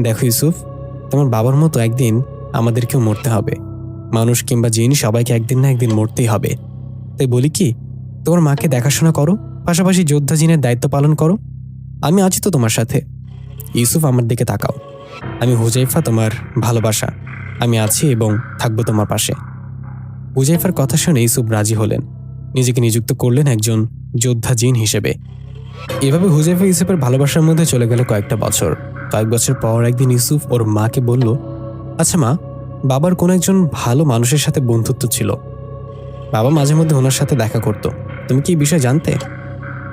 দেখো ইউসুফ, তোমার বাবার মতো একদিন আমাদেরকেও মরতে হবে। মানুষ কিংবা জিন সবাইকে একদিন না একদিন মরতেই হবে। তাই বলি কি, তোমার মাকে দেখাশোনা করো, পাশাপাশি যোদ্ধা জিনের দায়িত্ব পালন করো। আমি আছি তো তোমার সাথে। ইউসুফ, আমার দিকে তাকাও। আমি হুজাইফা, তোমার ভালোবাসা। আমি আছি এবং থাকব তোমার পাশে। হুজাইফার কথা শুনে ইউসুফ রাজি হলেন। নিজেকে নিযুক্ত করলেন একজন যোদ্ধা জিন হিসেবে। এভাবে হুজাইফা ইউসুফের ভালোবাসার মধ্যে চলে গেল কয়েকটা বছর। কয়েক বছর পর একদিন ইউসুফ ওর মাকে বলল আচ্ছা মা, বাবার কোন একজন ভালো মানুষের সাথে বন্ধুত্ব ছিল? বাবা মাঝে মধ্যে ওনার সাথে দেখা করত। তুমি কি এই বিষয়ে জানতে?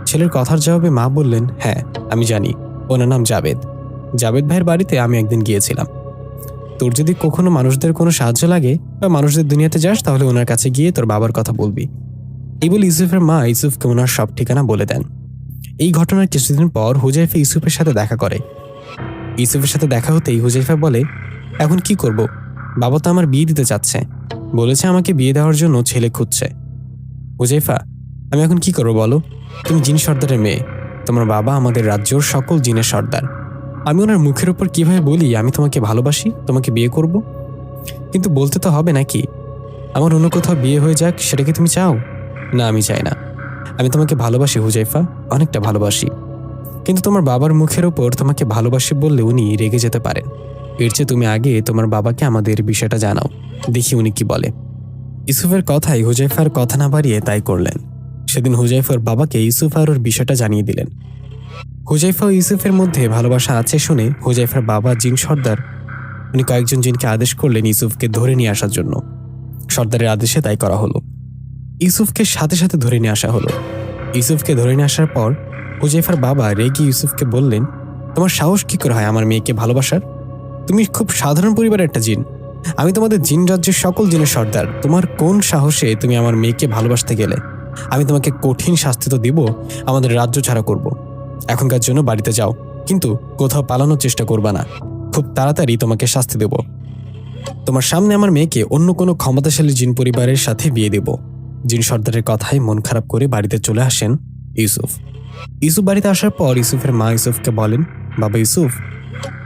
ছেলের কথার জবাবে মা বললেন হ্যাঁ আমি জানি। ওনার নাম জাবেদ। জাবেদ ভাইয়ের বাড়িতে আমি একদিন গিয়েছিলাম। তোর যদি কখনো মানুষদের কোনো সাহায্য লাগে বা মানুষদের দুনিয়াতে যাস, তাহলে ওনার কাছে গিয়ে তোর বাবার কথা বলবি। এই বলে ইউসুফের মা ইউসুফকে ওনার সব ঠিকানা বলে দেন। এই ঘটনার কিছুদিন পর হুজাইফা ইউসুফের সাথে দেখা করে। ইউসুফের সাথে দেখা হতেই হুজাইফা বলে, এখন কি করব? বাবা তো আমার বিয়ে দিতে চাচ্ছে। বলেছে আমাকে বিয়ে দেওয়ার জন্য ছেলে খুঁজছে। হুজাইফা, আমি এখন কি করব বলো? তুমি জিন সর্দারের মেয়ে। তোমার বাবা আমাদের রাজ্যর সকল জিনের সর্দার। আমি ওনার মুখের উপর কীভাবে বলি, আমি তোমাকে ভালোবাসি, তোমাকে বিয়ে করব? কিন্তু বলতে তো হবে নাকি? আমার অন্য কোথাও বিয়ে হয়ে যাক, সেটা কি তুমি চাও? না, আমি চাই না। আমি তোমাকে ভালোবাসি হুজাইফা, অনেকটা ভালোবাসি। কিন্তু তোমার বাবার মুখের ওপর তোমাকে ভালোবাসি বললে উনি রেগে যেতে পারেন। এর চেয়ে তুমি আগে তোমার বাবাকে আমাদের বিষয়টা জানাও, দেখি উনি কি বলে। ইউসুফের কথাই হুজাইফার কথা না বাড়িয়ে তাই করলেন। সেদিন হুজাইফার বাবাকে ইউসুফ আর ওর বিষয়টা জানিয়ে দিলেন। হুজাইফা ও ইউসুফের মধ্যে ভালোবাসা আছে শুনে হুজাইফার বাবা জিন সর্দার, উনি কয়েকজন জিনকে আদেশ করলেন ইউসুফকে ধরে নিয়ে আসার জন্য। সর্দারের আদেশে তাই করা হলো। ইউসুফকে সাথে সাথে ধরে নিয়ে আসা হলো। ইউসুফকে ধরে নিয়ে আসার পর হুজাইফার বাবা রেগে ইউসুফকে বললেন, তোমার সাহস কী করে হয় আমার মেয়েকে ভালোবাসার? তুমি খুব সাধারণ পরিবারের একটা জিন। আমি তোমাদের জিন রাজ্যের সকল জিনের সর্দার। তোমার কোন সাহসে তুমি আমার মেয়েকে ভালোবাসতে গেলে? আমি তোমাকে কঠিন শাস্তি তো দিব, আমাদের রাজ্য ছাড়া করব। এখনকার জন্য বাড়িতে যাও, কিন্তু কোথাও পালানোর চেষ্টা করবা না। খুব তাড়াতাড়ি তোমাকে শাস্তি দেব। তোমার সামনে আমার মেয়েকে অন্য কোনো ক্ষমতাশালী জিন পরিবারের সাথে বিয়ে দেব। জিন সর্দারের কথায় মন খারাপ করে বাড়িতে চলে আসেন, ইউসুফ। ইউসুফ বাড়িতে আসার পর ইউসুফের মা ইউসুফকে বলেন, বাবা ইউসুফ,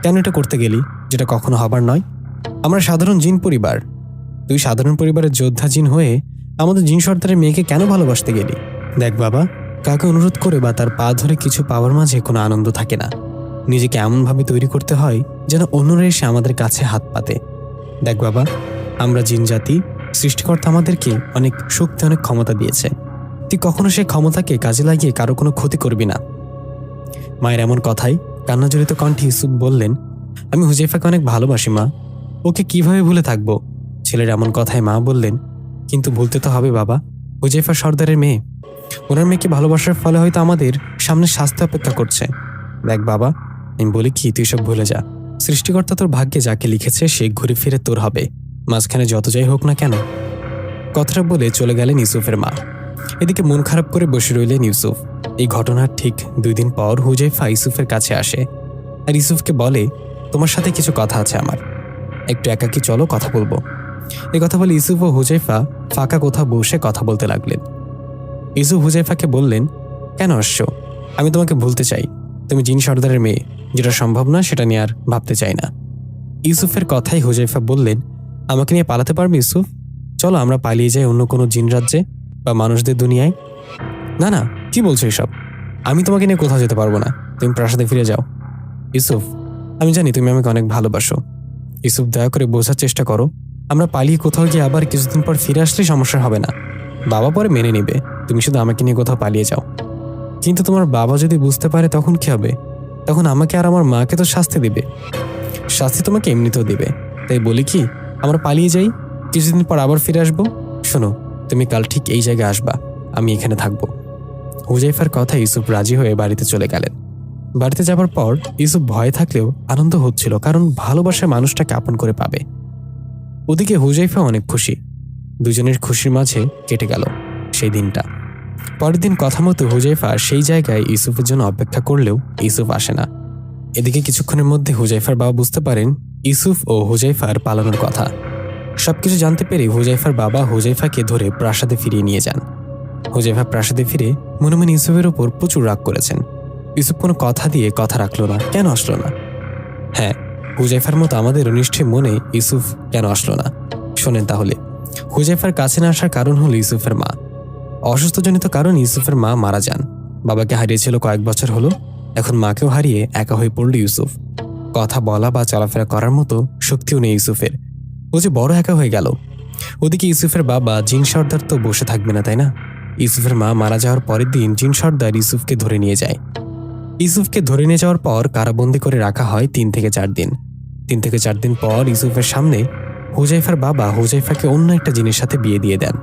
কেন এটা করতে গেলি? যেটা কখনো হবার নয়। আমরা সাধারণ জিন পরিবার। তুই সাধারণ পরিবারের যোদ্ধা জিন হয়ে আমাদের জিন সর্দারের মেয়েকে কেন ভালোবাসতে গেলি? দেখ বাবা কাকে অনুরোধ করে বা তার পা ধরে কিছু পাওয়ার মাঝে কোনো আনন্দ থাকে না। নিজেকে এমনভাবে তৈরি করতে হয় যেন অন্যরা এসে আমাদের কাছে হাত পাতে। দেখ বাবা, আমরা জিন জাতি সৃষ্টিকর্তা আমাদেরকে অনেক শক্তি, অনেক ক্ষমতা দিয়েছে। তুই কখনো সেই ক্ষমতাকে কাজে লাগিয়ে কারও কোনো ক্ষতি করবি না। মায়ের এমন কথাই কান্নাজড়িত কণ্ঠে ইউসুফ বললেন, আমি হুজেফাকে অনেক ভালোবাসি, মা। ওকে কীভাবে ভুলে থাকব? ছেলের এমন কথায় মা বললেন, কিন্তু ভুলতে তো হবে, বাবা। হুজেফা সর্দারের মেয়ে। ওনার মেয়েকে ভালোবাসার ফলে হয়তো আমাদের সামনে শাস্তি অপেক্ষা করছে। দেখ, বাবা, আমি বলি কি, তুই সব ভুলে যা। সৃষ্টিকর্তা তোর ভাগ্যে যাকে লিখেছে সে ঘুরে ফিরে তোর হবে। মাঝখানে যত যাই হোক না কেন, কথাটা বলে চলে গেলেন ইউসুফের মা। এদিকে মন খারাপ করে বসে রইলেন ইউসুফ। এই ঘটনার ঠিক দুই দিন পর হুজাইফা ইউসুফের কাছে আসে আর ইউসুফকে বলে, তোমার সাথে কিছু কথা আছে আমার। একটু একাকি চলো, কথা বলব। এই কথা বলে ইউসুফ ও হুজাইফা ফাঁকা কোথাও বসে কথা বলতে লাগলেন। ইউসুফ হুজাইফাকে বললেন, কেন আসছো? আমি তোমাকে ভুলতে চাই। তুমি জিন সর্দারের মেয়ে, যেটা সম্ভব না, সেটা নিয়ে আর ভাবতে চাই না। ইউসুফের কথাই হুজাইফা বললেন আমাকে নিয়ে পালাতে পারবে, ইউসুফ? চলো, আমরা পালিয়ে যাই অন্য কোনো জিন রাজ্যে বা মানুষদের দুনিয়ায়। না না, কি বলছো এসব? আমি তোমাকে নিয়ে কোথাও যেতে পারব না। তুমি প্রাসাদে ফিরে যাও। ইউসুফ, আমি জানি তুমি আমাকে অনেক ভালোবাসো। ইউসুফ, দয়া করে বোঝার চেষ্টা করো। আমরা পালিয়ে কোথাও গিয়ে আবার কিছুদিন পর ফিরে আসলেই সমস্যা হবে না। বাবা পরে মেনে নেবে। তুমি শুধু আমাকে নিয়ে কোথাও পালিয়ে যাও। কিন্তু তোমার বাবা যদি বুঝতে পারে তখন কি হবে? তখন আমাকে আর আমার মাকে তো শাস্তি দিবে। শাস্তি তোমাকে এমনিতেও দিবে। তাই বলি কি আমরা পালিয়ে যাই। কিছুদিন পর আবার ফিরে আসব। শোনো, তুমি কাল ঠিক এই জায়গায় আসবা। আমি এখানে থাকব। হুজাইফার কথা ইউসুফ রাজি হয়ে বাড়িতে চলে গেলেন। বাড়িতে যাবার পর ইউসুফ ভয়ে থাকলেও আনন্দ হচ্ছিল, কারণ ভালোবাসার মানুষটাকে আপন করে পাবে। ওদিকে হুজাইফা অনেক খুশি। দুজনের খুশির মাঝে কেটে গেল সেই দিনটা। পরের দিন কথা মতো হুজাইফা সেই জায়গায় ইউসুফের জন্য অপেক্ষা করলেও ইউসুফ আসে না। এদিকে কিছুক্ষণের মধ্যে হুজাইফার বাবা বুঝতে পারেন ইউসুফ ও হুজাইফার পালানোর কথা। সবকিছু জানতে পেরে হুজাইফার বাবা হুজাইফাকে ধরে প্রাসাদে ফিরিয়ে নিয়ে যান। হুজাইফা প্রাসাদে ফিরে মনে মনে ইউসুফের ওপর প্রচুর রাগ করেছেন। ইউসুফ কোনো কথা দিয়ে কথা রাখল না, কেন আসলো না? হ্যাঁ হুজাইফার মতো আমাদের নিশ্চয়ই মনে ইউসুফ কেন আসলো না? শোনেন তাহলে, হুজাইফার কাছে না আসার কারণ হলো ইউসুফের মা। অসুস্থজনিত কারণ ইউসুফের মা মারা যান। বাবাকে হারিয়েছিল কয়েক বছর হলো, এখন মাকেও হারিয়ে একা হয়ে পড়ল ইউসুফ। কথা বলা বা চলাফেরা করার মতো শক্তিও নেই ইউসুফের। ও যে বড় একা হয়ে গেল। ওদিকে ইউসুফের বাবা জিন সর্দার তো বসে থাকবে না, তাই না? ইউসুফের মা মারা যাওয়ার পরের দিন জিন সর্দার ইউসুফকে ধরে নিয়ে যায়। ইউসুফকে ধরে নিয়ে যাওয়ার পর কারাবন্দি করে রাখা হয় তিন থেকে চার দিন। তিন থেকে চার দিন পর ইউসুফের সামনে হুজাইফার বাবা হুজাইফাকে অন্য একটা জিনিস সাথে বিয়ে দিয়ে দেন।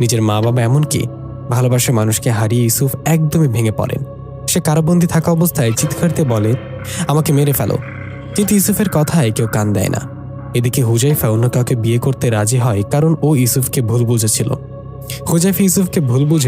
নিজের মা বাবা এমনকি ভালোবাসা মানুষকে হারিয়ে ইউসুফ একদমই ভেঙে পড়েন। সে কারাবন্দি থাকা অবস্থায় চিৎকারতে বলে, আমাকে মেরে ফেলো। কিন্তু ইউসুফের কথায় কেউ কান দেয় না। এদিকে হুজাইফা অন্য কাউকে বিয়ে করতে রাজি হয় কারণ ও ইউসুফকে ভুল বুঝেছিল। হুজাইফা ইউসুফকে ভুল বুঝে